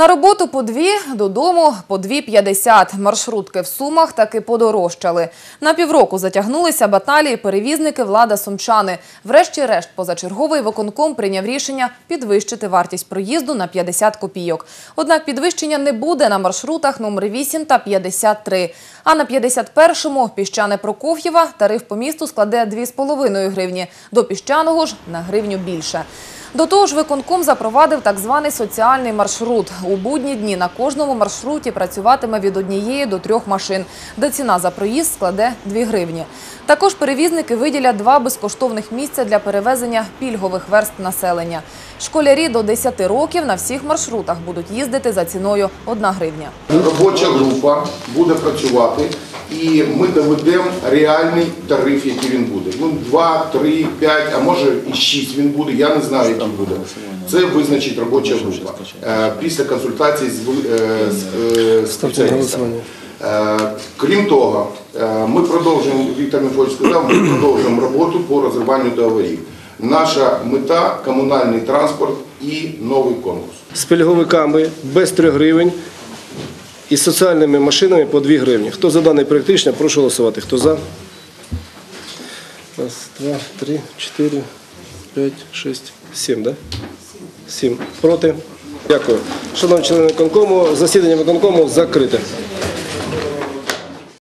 На роботу по дві, додому по дві п'ятдесят. Маршрутки в Сумах таки подорожчали. На півроку затягнулися баталії перевізники влада сумчани. Врешті-решт позачерговий виконком прийняв рішення підвищити вартість проїзду на 50 копійок. Однак підвищення не буде на маршрутах номер 8 та 53. А на 51-му піщане Прокоф'єва тариф по місту складе 2,5 гривні. До піщаного ж на гривню більше. До того ж, виконком запровадив так званий соціальний маршрут. У будні дні на кожному маршруті працюватиме від однієї до трьох машин, де ціна за проїзд складе 2 гривні. Також перевізники виділять два безкоштовних місця для перевезення пільгових верст населення. Школярі до 10 років на всіх маршрутах будуть їздити за ціною 1 гривня. Робоча група буде працювати і ми доведемо реальний тариф, який він буде. Ну, 2, 3, 5, а може і 6 він буде, я не знаю, який буде. Це визначить робоча група е, після консультації з, е, е, спеціалістами. Крім того, ми продовжуємо, Віктор Михайлович сказав, ми продовжуємо роботу по розриванню договорів. Наша мета комунальний транспорт і новий конкурс. з пільговиками без 3 гривень і з соціальними машинами по 2 гривні. Хто за даний проєкт рішення, прошу голосувати. Хто за? Раз, два, три, чотири, п'ять, шість, сім, да? Сім. Проти? Дякую. Шановні члени виконкому, засідання виконкому закрите.